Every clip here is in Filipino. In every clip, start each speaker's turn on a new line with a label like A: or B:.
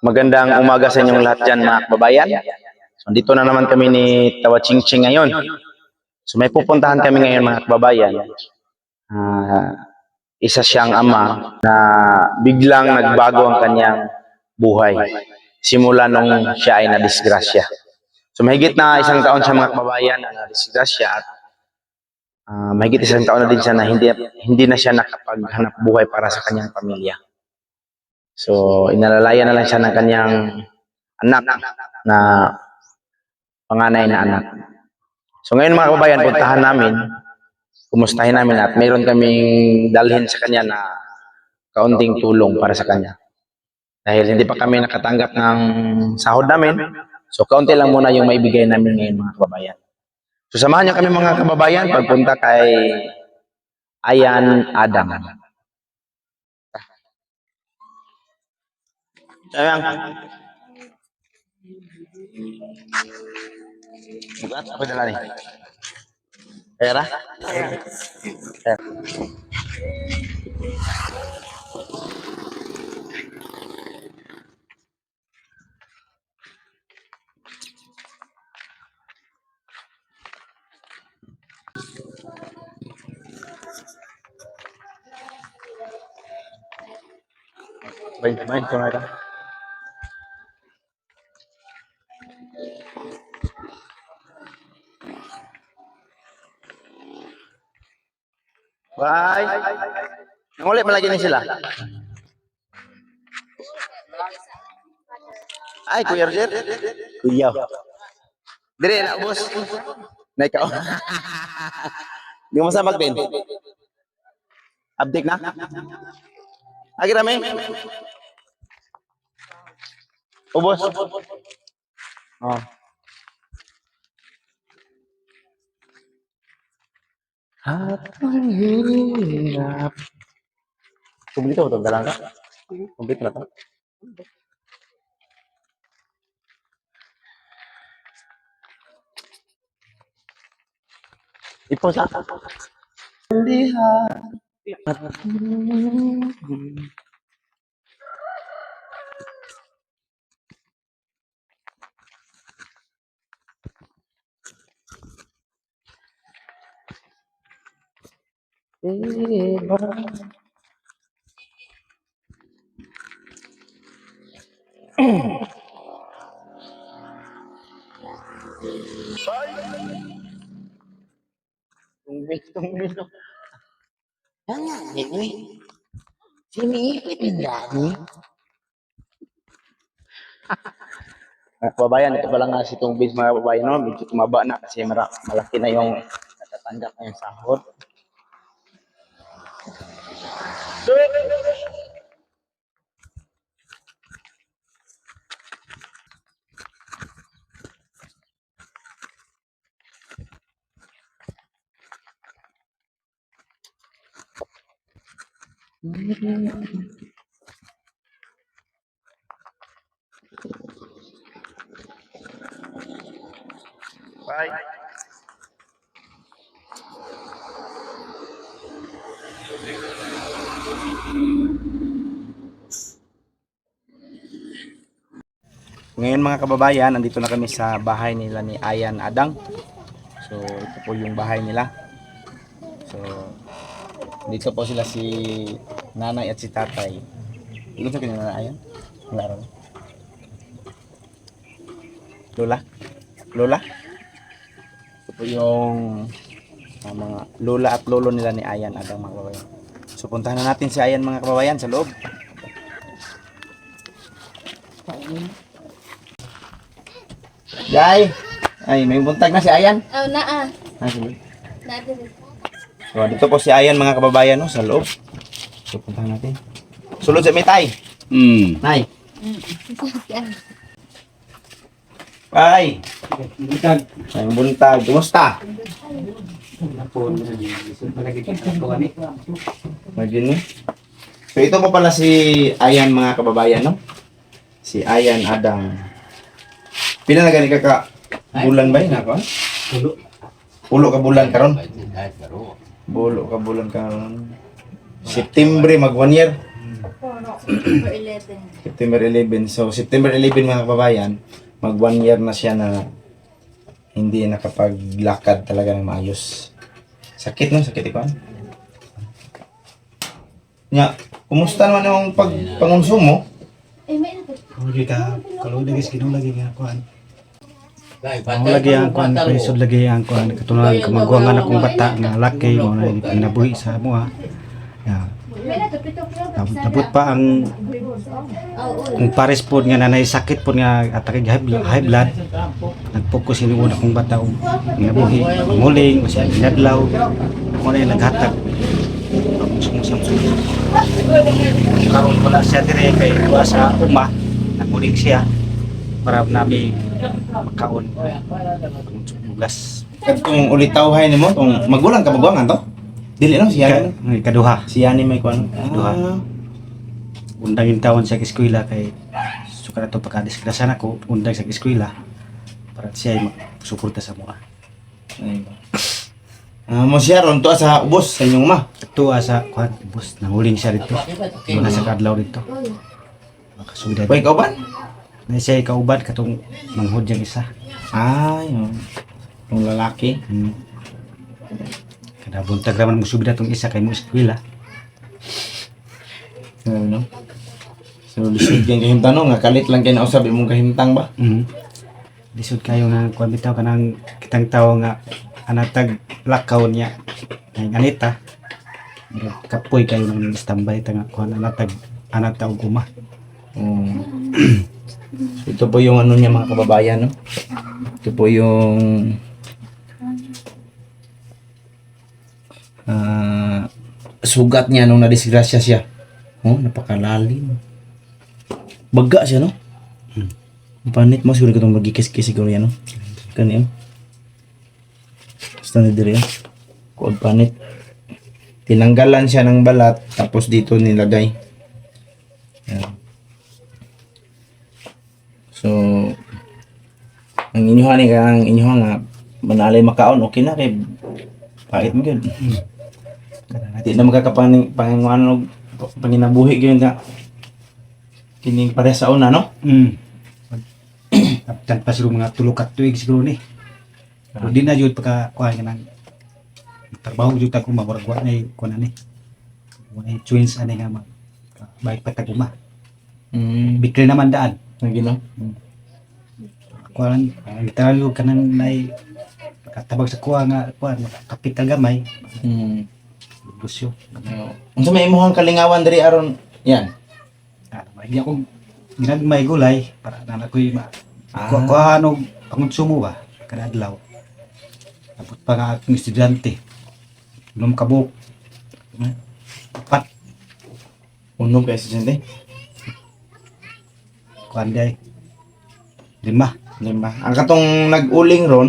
A: Magandang umaga sa inyong lahat dyan mga kababayan. So, dito na naman kami ni Tawa Ching Ching ngayon. So may pupuntahan kami ngayon mga kababayan. Ah, isa siyang ama na biglang nagbago ang kanyang buhay. Simula nung siya ay nadisgrasya. So mahigit na isang taon siya mga kababayan na nadisgrasya at ah, mahigit isang taon na din siya na hindi, hindi na siya nakapaghanap buhay para sa kanyang pamilya. So, inalalayan na lang siya ng kanyang anak na panganay na anak. So, ngayon mga kababayan, puntahan namin, kumustahin namin at mayroon kaming dalhin sa kanya na kaunting tulong para sa kanya. Dahil hindi pa kami nakatanggap ng sahod namin, so kaunti lang muna yung maibigay namin ngayon mga kababayan. So, samahan niyo kami mga kababayan pagpunta kay Ayan Adam. Sayang. Buat apa jalan nih? Era? Era. Main, main, main, main. Bye. Nangulit malagi ni sila. Ay, Kuya Roger. Kuya. Dire na, boss. Na ikaw. Di mo masabag din. Update na? Agi rame. O, boss. Oh. At ang hirap. Kumplito ba ito? Dalang ka? Kumplito na ito? Ipo sa Lihat. Iba. Tumbis, tumbis.
B: Yan nga, Ninoy. Siniipit ni Dani.
A: Mga kababayan, ito pala nga si Tumbis mga kababayan, no? medyo tumaba na kasi malaki na yung natatanggap na yung sahod. Bye. Ngayon mga kababayan, nandito na kami sa bahay nila ni Ayan Adang. So, ito po yung bahay nila. So, dito po sila si nanay at si tatay. Ilan sa kanila na Ayan? Rin. Lola? Lola? Ito po yung ah, mga lola at lolo nila ni Ayan Adang mga kababayan. So, puntahan na natin si Ayan mga kababayan sa loob. Jai! Ay, may buntag na si Ayan.
C: Oh, naa.
A: Ah, sige.
C: Naa diri.
A: So, dito po si Ayan mga kababayan no, sa loob. So, puntahan natin. Sulod sa mitay.
B: Hmm.
A: Nay.
C: Yan.
A: Ay. Ay, buntag. Kumusta? Imagine mo. So, ito po pala si Ayan mga kababayan, no? Si Ayan Adang. Pila na gani ka ka bulan ba yun ako? Pulo. Pulo ka bulan karon. Bulo ka bulan karon. September mag one year.
C: September 11.
A: September 11. So, September 11 mga kababayan, mag one year na siya na hindi nakapaglakad talaga ng maayos. Sakit no? Sakit ikaw? Nya, kumusta naman yung pag pangonsumo?
C: Eh, may natin.
D: Lagi ka, kalau lagi skin lagi nga kuan. Ako lagi ang kuan, presod lagi ang kuan. Katunayan kumagwangan akong bata nga laki mo na pinabuhi sa mo ha. Ya, Nabut pa ang kung pares pod nga nanay sakit pod nga atake high blood, high blood. Nagpokus ini una kong bata og nabuhi, muling, masya ginadlaw. Mo na naghatag. Karon wala siya dire kay duwa sa uma. Namuling siya para nami makaon bugas.
A: Katong ulitaw hay nimo, tong magulang ka magwangan to? Dili no siya.
D: Ka, ang ikaduha.
A: Siya ni may kuan.
D: Duha.
A: Ah.
D: undang yung tawon sa eskwela kay suka na to pagkadisklasan ako undang sa eskwela para siya ay magsuporta sa mga
A: Ayun. Ah, mo siya ron to sa ubos sa inyong ma.
D: tuwa sa kuhan bus nanguling siya dito wala sa kadlaw dito makasugda
A: Pwede ka ba?
D: na siya ay kauban katong manghod yung isa
A: Ah, yun. Yung lalaki.
D: hmm. Kada buntag raman mo sugda tong isa kay mo eskwela
A: Ano, no? So, lisod yung kahimtang no, nga kalit lang kayo nausap imong kahimtang ba?
D: mm. lisod kayo nga kuhan bitaw kanang kitang tao nga anatag lakaw niya ang anita kapoy kayo ng standby ta nga kuhan anatag anata og uma
A: Um, ito po yung ano niya mga kababayan, no? Ito po yung ah, sugat niya nung nadisgrasya siya. Oh, napakalalim. Baga siya, no? Ang Panit mo siguro katong magikis-kis siguro yan, no? Kani, oh. Basta na diri, oh. Kuwag panit. Tinanggalan siya ng balat, tapos dito nilagay. Yan. So, ang inyuhan ni kang inyuhan nga manalay makaon okay na kay pait mo gyud. Di na magkakapaning panganganog panginabuhi gyud nga kining pare sa una no.
D: Mm. Kaptan pa siguro mga tulo ka tuig siguro ni. Pero di na jud pagka kuha ka ng trabaho jud ta kuma murag wa na kuha na ni. Wa na twins ani nga mag baik pa ta kuma.
A: Mm,
D: Bikli naman daan.
A: lagi no.
D: Kuha lang literal jud kanang nay katabag sa kuha nga kuha kapit ka gamay.
A: Mm.
D: Busyo.
A: Unsa may imong kalingawan diri aron yan.
D: Ah, hindi ako ginagmay gulay para na ako'y ma
A: Ah.
D: kuha kuha ano pangonsumo ba kada adlaw. Tapos pa nga akong estudyante. Nung kabuk. Pat
A: Unom kay estudyante.
D: kuan day. Lima.
A: Lima. Ang katong nag-uling ron,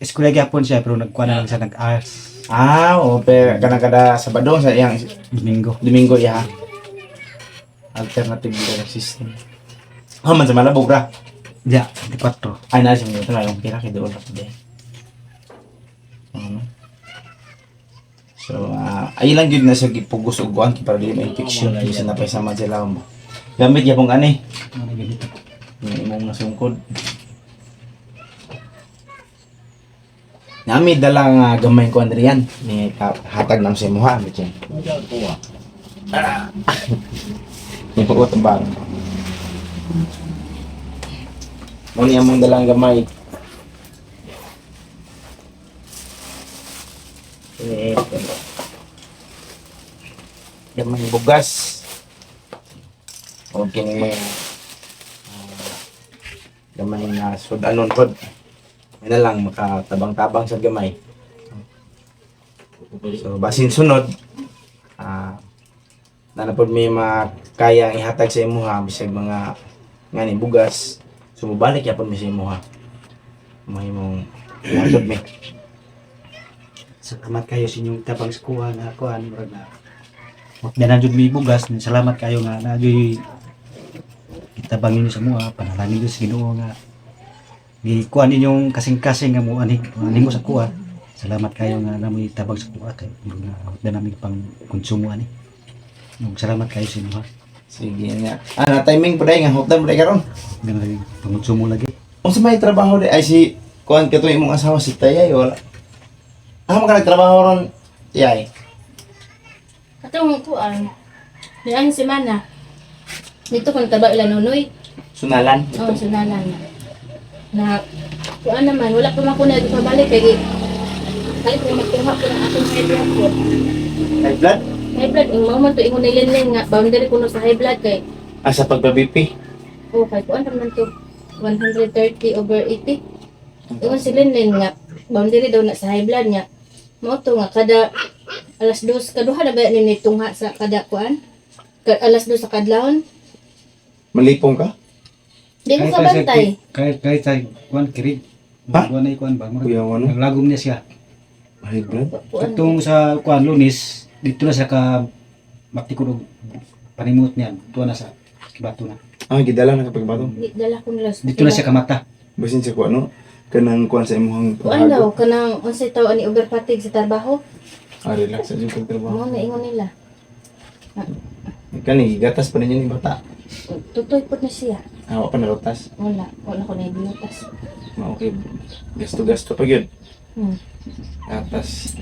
D: Eskwela gyapon siya pero nagkuha na lang siya nag-arts
A: ah, o pe kana kada Sabado sa iyang
D: Domingo.
A: Domingo ya. Alternative learning system. Ah, man sa malabog ra.
D: Ya, 24.
A: Ay, na siya ito lang. Kira kay doon ako din. Ano? So, ah, ay lang yun na sa gipugos og kuan para di may infection kasi na pa sa madala mo. Gamit ya pong ani,
D: Ano ganito?
A: yung imong nasungkod. Nami dala nga gamay ko Andrian ni hatag nam sa imuha bityan. Ni po tembang. Mo ni among dalang gamay. Gamay bugas. O kini mga ah, gamay nga sudanon pod. May na lang makatabang-tabang sa gamay. So basin sunod ah nanapod may makaya ihatag sa imuha bisag mga ngani bugas sumubalik yapon mi sa imuha. May mong ihatod mi
D: Salamat kayo sa inyong tabang sa kuha nga kuhan murag na. Wag na na jud mi bugas, salamat kayo nga na jud itabang ninyo sa mga panalangin niyo sa Ginoo nga gi kuha ninyong kasing-kasing nga mo ani ani mo sa kuha. Salamat kayo nga na may tabang sa kuha kay murag na namin pang konsumo ani. Salamat kayo sa inyo ha.
A: Sige nga. Ah, na timing pa dahil nga. Hotdan pa dahil karon.
D: Ganun lagi. Pangutsumo lagi.
A: Kung sa may trabaho di ay si kuan ka imong asawa si Tayay wala. Ah, mo ka nagtrabaho ron Tayay.
C: Katong kuan. Nilang semana. Dito ko nagtrabaho ila nunoy.
A: Sunalan.
C: Oo, oh, sunalan na. Kuan naman, wala pa man ko na pabalik kay Kaya ko magkuha ko ng akong high blood ko.
A: High blood?
C: High blood, yung mga man to ingon nilin nga, boundary ko no sa high blood kay,
A: Ah, sa pagpa-BP.
C: oh, kay kuan naman to, 130 over 80. Ingon si Linlin nga, boundary daw na sa high blood niya. Mao to nga, kada alas dos, kaduha na ba ni tungha sa kada kuan? Alas dos sa kadlawon?
A: Malipong ka?
C: Di ko kabantay.
D: Kahit kahit sa kuan kirig.
A: Ha?
D: Kuan ay kuan ba?
A: Kuya, ano?
D: Naglagom niya siya.
A: High blood?
D: Katong sa kuan lunis, dito na siya ka maktikurog panimut niya. Tuwa na sa kibato na.
A: Ah, gidala na kapag bato.
C: Di- Dala ko nila.
D: Dito na siya kamata.
A: Basin sa kuan no? Kanang kuan sa imong
C: Kuan daw, kanang unsay tawo ni overfatigue sa trabaho,
A: Ah, relax sa imong pagtrabaho.
C: mo na ingon nila.
A: Kani gatas pa ninyo ni bata.
C: Tutoy po na siya.
A: Ah, wa pa nalutas.
C: Wala, wala ko na ibinutas.
A: Ah, okay. Gasto-gasto pa gyud.
C: Hmm.
A: Gatas.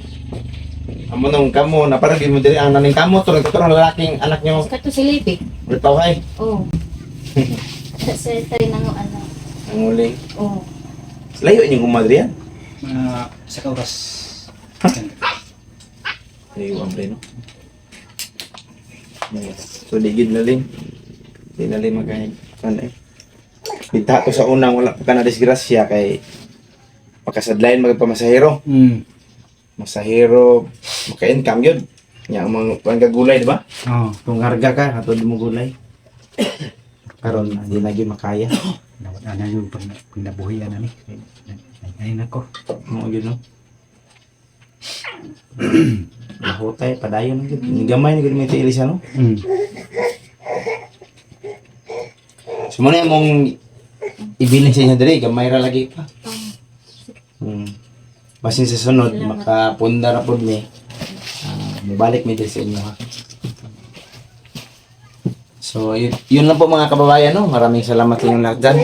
A: Amo nung kamo na parang di mo diri ang naning kamo to nagtuturong lalaking anak nyo.
C: Sikat to si Lipi.
A: Bertaw hay.
C: Oo. Sa tayo nang ano.
A: Ang uli.
C: Oo.
A: Layo inyong umadri yan.
D: Mga sa kauras.
A: Layo ang pre no. So digid na rin. Di na rin magkahig. Ano eh. Ko sa unang wala pa ka na disgrasya kay makasadlayan magpamasahero.
D: Hmm.
A: Masahero, maka-income yun. Nya ang mga kuan ka gulay, di ba?
D: Oh.
A: Kung harga ka, hatod mo gulay. Karon di na gyud makaya.
D: Nawat ana yung pag pinabuhian na ni. Ay nako.
A: Mo gyud no. Mahutay padayon gyud. Gamay ni gyud may tiili siya no.
D: Hmm.
A: Sumuna mong ibilin sa inyo diri, gamay ra lagi pa. Hmm. Basin sa sunod, makapunda ra pod mi. Ah, mubalik mi diri sa inyo ha. So, yun, yun lang po mga kababayan, no? Maraming salamat sa inyong lahat dyan.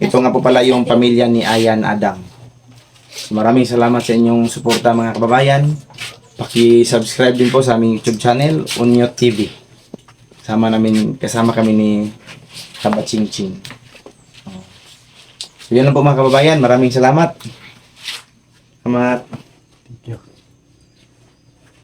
A: Ito nga po pala yung pamilya ni Ayan Adang. So, maraming salamat sa inyong suporta mga kababayan. Paki-subscribe din po sa aming YouTube channel, Unyo TV. Kasama namin, kasama kami ni Kaba Ching Ching. So, yun lang po mga kababayan. Maraming salamat. Salamat.